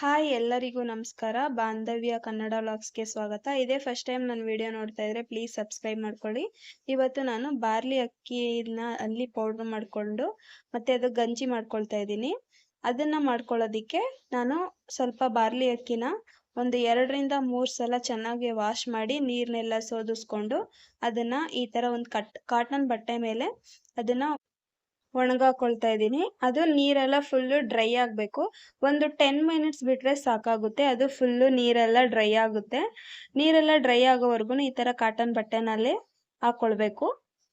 Hi ಎಲ್ಲರಿಗೂ ನಮಸ್ಕಾರ. ಬಾಂಧವ್ಯ ಕನ್ನಡ ವ್ಲಾಗ್ಸ್ಗೆ ಸ್ವಾಗತ. ಇದೇ ಫಸ್ಟ್ ಟೈಮ್ ನನ್ನ ವಿಡಿಯೋ ನೋಡ್ತಾ ಇದ್ರೆ ಪ್ಲೀಸ್ ಸಬ್ಸ್ಕ್ರೈಬ್ ಮಾಡ್ಕೊಳ್ಳಿ. ಇವತ್ತು ನಾನು ಬಾರ್ಲಿ ಅಕ್ಕಿನ ಅಲ್ಲಿ ಪೌಡರ್ ಮಾಡಿಕೊಂಡು ಮತ್ತೆ ಅದು ಗಂಜಿ ಮಾಡ್ಕೊಳ್ತಾ ಇದ್ದೀನಿ. ಅದನ್ನ ಮಾಡ್ಕೊಳ್ಳೋದಿಕ್ಕೆ ನಾನು ಸ್ವಲ್ಪ ಬಾರ್ಲಿ ಅಕ್ಕಿನ ಒಂದು ಎರಡರಿಂದ ಮೂರು ಸಲ ಚೆನ್ನಾಗಿ ವಾಶ್ ಮಾಡಿ ನೀರ್ನೆಲ್ಲ ಸೋದಿಸ್ಕೊಂಡು ಅದನ್ನ ಈ ತರ ಒಂದು ಕಟ್ ಕಾಟನ್ ಬಟ್ಟೆ ಮೇಲೆ ಅದನ್ನ ಒಣಗಾಕೊಳ್ತಾ ಇದ್ದೀನಿ. ಅದು ನೀರೆಲ್ಲ ಫುಲ್ಲು ಡ್ರೈ ಆಗಬೇಕು. ಒಂದು ಟೆನ್ ಮಿನಿಟ್ಸ್ ಬಿಟ್ಟರೆ ಸಾಕಾಗುತ್ತೆ. ಅದು ಫುಲ್ಲು ನೀರೆಲ್ಲ ಡ್ರೈ ಆಗುತ್ತೆ. ನೀರೆಲ್ಲ ಡ್ರೈ ಆಗೋವರೆಗೂ ಈ ಥರ ಕಾಟನ್ ಬಟ್ಟೆನಲ್ಲಿ ಹಾಕ್ಕೊಳ್ಬೇಕು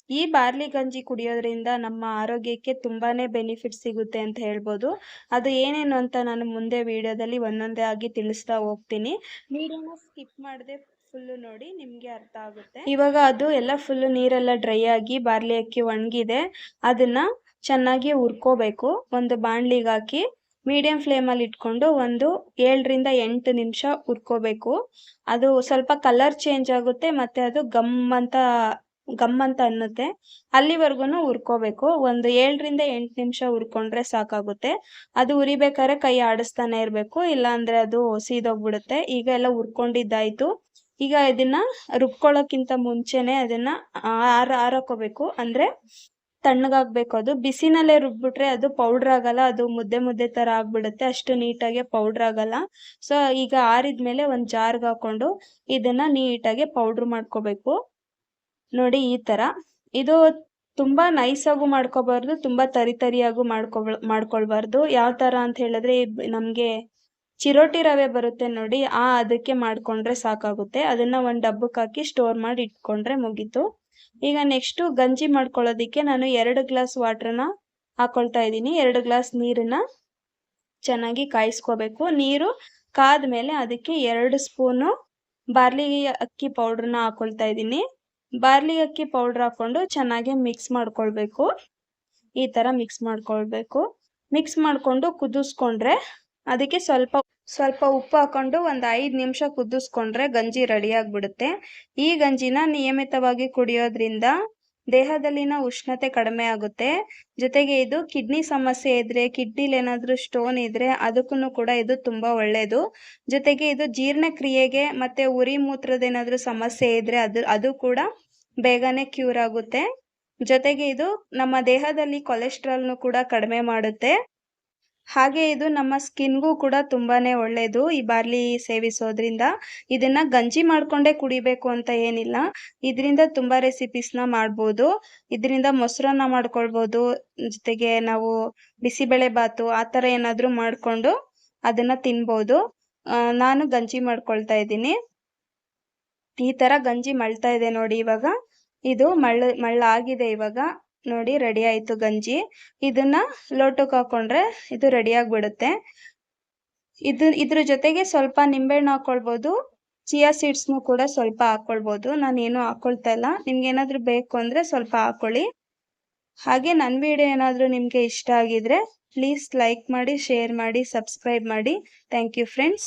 ಈ ಬಾರ್ಲಿ ಗಂಜಿ ಕುಡಿಯೋದ್ರಿಂದ ನಮ್ಮ ಆರೋಗ್ಯಕ್ಕೆ ತುಂಬಾ ಬೆನಿಫಿಟ್ ಸಿಗುತ್ತೆ ಅಂತ ಹೇಳ್ಬೋದು. ಅದು ಏನೇನು ಅಂತ ನಾನು ಮುಂದೆ ವಿಡಿಯೋದಲ್ಲಿ ಒಂದೊಂದೇ ಆಗಿ ತಿಳಿಸ್ತಾ ಹೋಗ್ತೀನಿ. ನೀರನ್ನು ಸ್ಕಿಪ್ ಮಾಡದೆ ಫುಲ್ಲು ನೋಡಿ ನಿಮಗೆ ಅರ್ಥ ಆಗುತ್ತೆ. ಇವಾಗ ಅದು ಎಲ್ಲ ಫುಲ್ಲು ನೀರೆಲ್ಲ ಡ್ರೈ ಆಗಿ ಬಾರ್ಲಿ ಅಕ್ಕಿ ಒಣಗಿದೆ. ಅದನ್ನ ಚೆನ್ನಾಗಿ ಹುರ್ಕೋಬೇಕು. ಒಂದು ಬಾಣಲಿಗೆ ಹಾಕಿ ಮೀಡಿಯಂ ಫ್ಲೇಮಲ್ಲಿ ಇಟ್ಕೊಂಡು ಒಂದು ಏಳರಿಂದ ಎಂಟು ನಿಮಿಷ ಹುರ್ಕೋಬೇಕು. ಅದು ಸ್ವಲ್ಪ ಕಲರ್ ಚೇಂಜ್ ಆಗುತ್ತೆ ಮತ್ತೆ ಅದು ಗಮ್ ಅಂತ ಗಮ್ ಅಂತ ಅನ್ನುತ್ತೆ. ಅಲ್ಲಿವರೆಗೂ ಹುರ್ಕೋಬೇಕು. ಒಂದು ಏಳರಿಂದ ಎಂಟು ನಿಮಿಷ ಹುರ್ಕೊಂಡ್ರೆ ಸಾಕಾಗುತ್ತೆ. ಅದು ಉರಿಬೇಕಾದ್ರೆ ಕೈ ಆಡಿಸ್ತಾನೆ ಇರಬೇಕು. ಇಲ್ಲಾಂದ್ರೆ ಅದು ಸೀದೋಗ್ಬಿಡುತ್ತೆ. ಈಗ ಎಲ್ಲ ಹುರ್ಕೊಂಡಿದ್ದಾಯ್ತು. ಈಗ ಇದನ್ನ ರುಬ್ಕೊಳ್ಳೋಕ್ಕಿಂತ ಮುಂಚೆನೆ ಅದನ್ನ ಆರ ಆರಾಕೋಬೇಕು ಅಂದ್ರೆ ತಣ್ಣಗಾಗ್ಬೇಕು ಅದು. ಬಿಸಿನಲ್ಲೇ ರುಬ್ಬಿಟ್ರೆ ಅದು ಪೌಡ್ರ್ ಆಗಲ್ಲ, ಅದು ಮುದ್ದೆ ಮುದ್ದೆ ತರ ಆಗ್ಬಿಡುತ್ತೆ. ಅಷ್ಟು ನೀಟಾಗಿ ಪೌಡ್ರ್ ಆಗಲ್ಲ. ಸೊ ಈಗ ಆರಿದ್ಮೇಲೆ ಒಂದು ಜಾರ್ಗೆ ಹಾಕೊಂಡು ಇದನ್ನ ನೀಟಾಗಿ ಪೌಡ್ರ್ ಮಾಡ್ಕೋಬೇಕು. ನೋಡಿ ಈ ತರ. ಇದು ತುಂಬಾ ನೈಸಾಗೂ ಮಾಡ್ಕೋಬಾರ್ದು, ತುಂಬಾ ತರಿ ತರಿಯಾಗೂ ಮಾಡ್ಕೊ ಮಾಡ್ಕೊಳ್ಬಾರ್ದು. ಯಾವ ತರ ಅಂತ ಹೇಳಿದ್ರೆ ನಮ್ಗೆ ಚಿರೋಟಿ ರವೆ ಬರುತ್ತೆ ನೋಡಿ. ಆ ಅದಕ್ಕೆ ಮಾಡ್ಕೊಂಡ್ರೆ ಸಾಕಾಗುತ್ತೆ. ಅದನ್ನ ಒಂದು ಡಬ್ಬಕ್ಕೆ ಹಾಕಿ ಸ್ಟೋರ್ ಮಾಡಿ ಇಟ್ಕೊಂಡ್ರೆ ಮುಗೀತು. ಈಗ ನೆಕ್ಸ್ಟು ಗಂಜಿ ಮಾಡ್ಕೊಳ್ಳೋದಕ್ಕೆ ನಾನು ಎರಡು ಗ್ಲಾಸ್ ವಾಟ್ರನ್ನ ಹಾಕೊಳ್ತಾ ಇದ್ದೀನಿ. ಎರಡು ಗ್ಲಾಸ್ ನೀರನ್ನ ಚೆನ್ನಾಗಿ ಕಾಯಿಸ್ಕೋಬೇಕು. ನೀರು ಕಾದ್ಮೇಲೆ ಅದಕ್ಕೆ ಎರಡು ಸ್ಪೂನು ಬಾರ್ಲಿ ಅಕ್ಕಿ ಪೌಡ್ರನ್ನ ಹಾಕೊಳ್ತಾ ಇದ್ದೀನಿ. ಬಾರ್ಲಿ ಅಕ್ಕಿ ಪೌಡ್ರ್ ಹಾಕೊಂಡು ಚೆನ್ನಾಗಿ ಮಿಕ್ಸ್ ಮಾಡ್ಕೊಳ್ಬೇಕು. ಈ ಥರ ಮಿಕ್ಸ್ ಮಾಡ್ಕೊಳ್ಬೇಕು. ಮಿಕ್ಸ್ ಮಾಡಿಕೊಂಡು ಕುದಿಸ್ಕೊಂಡ್ರೆ ಅದಕ್ಕೆ ಸ್ವಲ್ಪ ಸ್ವಲ್ಪ ಉಪ್ಪು ಹಾಕೊಂಡು ಒಂದು ಐದು ನಿಮಿಷ ಕುದಿಸ್ಕೊಂಡ್ರೆ ಗಂಜಿ ರೆಡಿ ಆಗಿಬಿಡುತ್ತೆ. ಈ ಗಂಜಿನ ನಿಯಮಿತವಾಗಿ ಕುಡಿಯೋದ್ರಿಂದ ದೇಹದಲ್ಲಿನ ಉಷ್ಣತೆ ಕಡಿಮೆ ಆಗುತ್ತೆ. ಜೊತೆಗೆ ಇದು ಕಿಡ್ನಿ ಸಮಸ್ಯೆ ಇದ್ರೆ, ಕಿಡ್ನಿಲಿ ಏನಾದರೂ ಸ್ಟೋನ್ ಇದ್ರೆ ಅದಕ್ಕೂ ಕೂಡ ಇದು ತುಂಬ ಒಳ್ಳೆಯದು ಜೊತೆಗೆ ಇದು ಜೀರ್ಣಕ್ರಿಯೆಗೆ ಮತ್ತೆ ಉರಿ ಮೂತ್ರದ ಏನಾದರೂ ಸಮಸ್ಯೆ ಇದ್ರೆ ಅದು ಅದು ಕೂಡ ಬೇಗನೆ ಕ್ಯೂರ್ ಆಗುತ್ತೆ. ಜೊತೆಗೆ ಇದು ನಮ್ಮ ದೇಹದಲ್ಲಿ ಕೊಲೆಸ್ಟ್ರಾಲ್ನು ಕೂಡ ಕಡಿಮೆ ಮಾಡುತ್ತೆ. ಹಾಗೆ ಇದು ನಮ್ಮ ಸ್ಕಿನ್ಗೂ ಕೂಡ ತುಂಬಾನೇ ಒಳ್ಳೆಯದು ಈ ಬಾರ್ಲಿ ಸೇವಿಸೋದ್ರಿಂದ. ಇದನ್ನ ಗಂಜಿ ಮಾಡ್ಕೊಂಡೇ ಕುಡಿಬೇಕು ಅಂತ ಏನಿಲ್ಲ. ಇದರಿಂದ ತುಂಬಾ ರೆಸಿಪೀಸ್ನ ಮಾಡ್ಬೋದು. ಇದರಿಂದ ಮೊಸರನ್ನ ಮಾಡ್ಕೊಳ್ಬೋದು. ಜೊತೆಗೆ ನಾವು ಬಿಸಿಬೇಳೆ ಬಾತು ಆ ಥರ ಏನಾದರೂ ಮಾಡಿಕೊಂಡು ಅದನ್ನ ತಿನ್ಬೋದು. ನಾನು ಗಂಜಿ ಮಾಡ್ಕೊಳ್ತಾ ಇದ್ದೀನಿ. ಈ ಥರ ಗಂಜಿ ಮಳ್ತಾ ಇದೆ ನೋಡಿ ಇವಾಗ. ಇದು ಮಳ್ಳ, ಮಳ್ಳಾಗಿದೆ ಇವಾಗ. ನೋಡಿ ರೆಡಿ ಆಯ್ತು ಗಂಜಿ. ಇದನ್ನ ಲೋಟಕ್ಕೆ ಹಾಕೊಂಡ್ರೆ ಇದು ರೆಡಿ ಆಗ್ಬಿಡುತ್ತೆ. ಇದು, ಇದ್ರ ಜೊತೆಗೆ ಸ್ವಲ್ಪ ನಿಂಬೆಹಣ್ಣು ಹಾಕೊಳ್ಬೋದು. ಚಿಯಾ ಸೀಡ್ಸ್ನು ಕೂಡ ಸ್ವಲ್ಪ ಹಾಕೊಳ್ಬೋದು. ನಾನು ಏನು ಹಾಕೊಳ್ತಾ ಇಲ್ಲ. ನಿಮ್ಗೆ ಏನಾದರೂ ಬೇಕು ಅಂದರೆ ಸ್ವಲ್ಪ ಹಾಕೊಳ್ಳಿ. ಹಾಗೆ ನನ್ನ ವಿಡಿಯೋ ಏನಾದರೂ ನಿಮಗೆ ಇಷ್ಟ ಆಗಿದ್ರೆ ಪ್ಲೀಸ್ ಲೈಕ್ ಮಾಡಿ ಶೇರ್ ಮಾಡಿ ಸಬ್ಸ್ಕ್ರೈಬ್ ಮಾಡಿ. Thank you friends